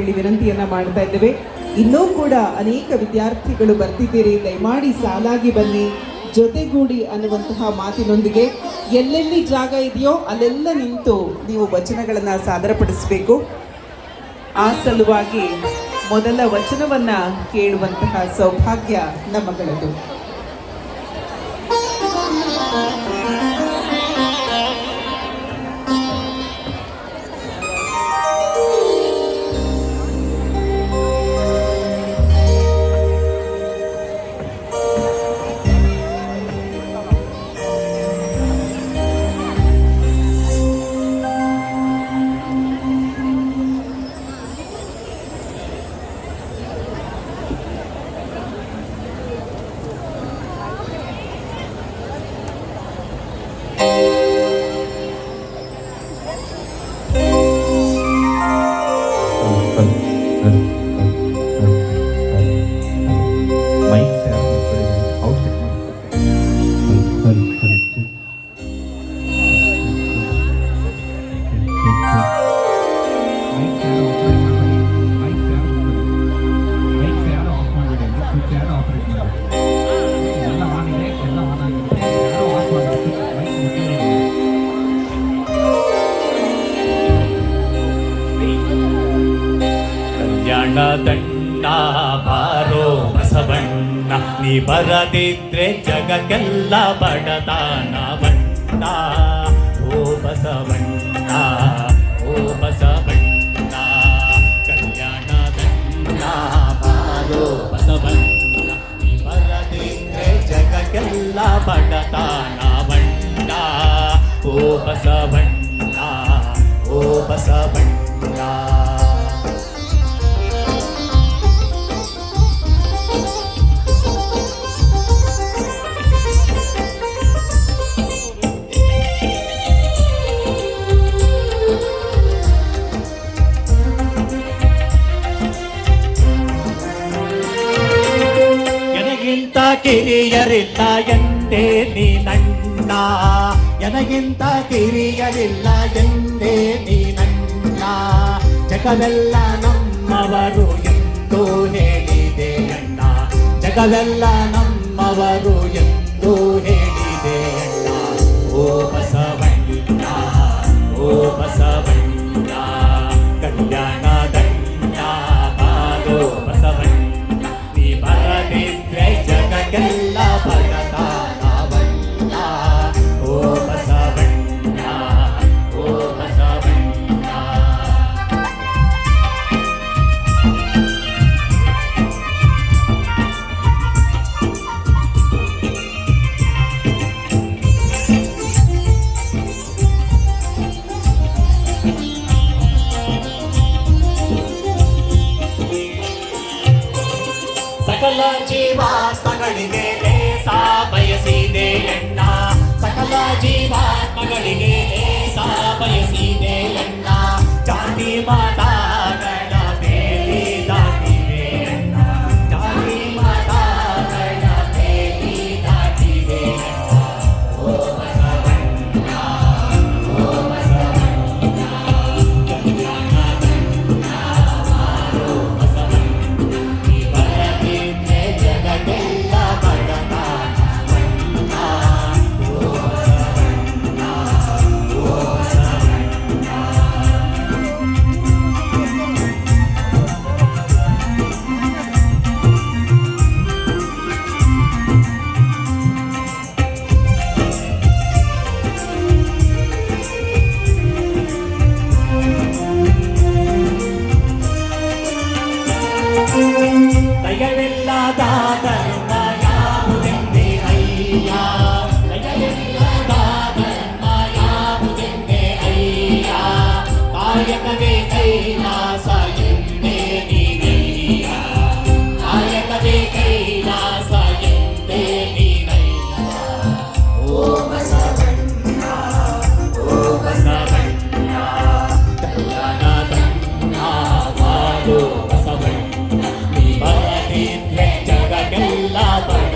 ಹೇಳಿ ವಿನಂತಿಯನ್ನ ಮಾಡ್ತಾ ಇದ್ದೇವೆ. ಇನ್ನೂ ಕೂಡ ಅನೇಕ ವಿದ್ಯಾರ್ಥಿಗಳು ಬರ್ತಿದ್ದೀರಿ. ದಯಮಾಡಿ ಸಾಲಾಗಿ ಬನ್ನಿ. ಜೊತೆಗೂಡಿ ಅನ್ನುವಂತಹ ಮಾತಿನೊಂದಿಗೆ ಎಲ್ಲೆಲ್ಲಿ ಜಾಗ ಇದೆಯೋ ಅಲ್ಲೆಲ್ಲ ನಿಂತು ನೀವು ವಚನಗಳನ್ನ ಸಾದರಪಡಿಸಬೇಕು. ಆ ಸಲುವಾಗಿ ಮೊದಲ ವಚನವನ್ನ ಕೇಳುವಂತಹ ಸೌಭಾಗ್ಯ ನಮ್ಮಗಳದು ಕಲ್ಯಾಣ ದಂಡ ಬಾರೋ ಬಸವಣ್ಣ, ನೀ ಬರದಿದ್ರೆ ಜಗಕ್ಕೆಲ್ಲ ಬಡದಾನ ಬಣ್ಣ. ಓ ಬಸವಣ್ಣ ಓ ಬಸವಣ್ಣ, ಕಲ್ಯಾಣ ದಂಡ ಬಾರೋ ಬಸವಣ್ಣ, ನೀ ಬರದಿದ್ರೆ ಜಗಕ್ಕೆಲ್ಲ ಬಡದಾನ ಬಣ್ಣ. ಓ ಬಸವಣ್ಣ ಓ ಬಸವಣ್ಣ ಕಿರಿಯರಿಲ್ಲ ಎಂದೇ ನೀನಣ್ಣ ಎನಗಿಂತ ಕಿರಿಯರಿಲ್ಲ ಎಂದೇ ನೀನಣ್ಣ ಜಗವೆಲ್ಲ ನಮ್ಮವರು ಎಂದು ಹೇಳಿದೆ ಅಣ್ಣ. ಜಗವೆಲ್ಲ ನಮ್ಮವರು ಎಂದು ಹೇಳಿದೆ ಸಕಲ ಜೀವಾತ್ಮಗಳಿಗೆ ಲೇಸ ಬಯಸಿದೆ ಎಣ್ಣ ಸಕಲ ಜೀವಾತ್ಮಗಳಿಗೆ ಲೇಸ ಬಯಸಿದೆ ಎಣ್ಣ ಜಾತಿ ಮಾತಾಗಳ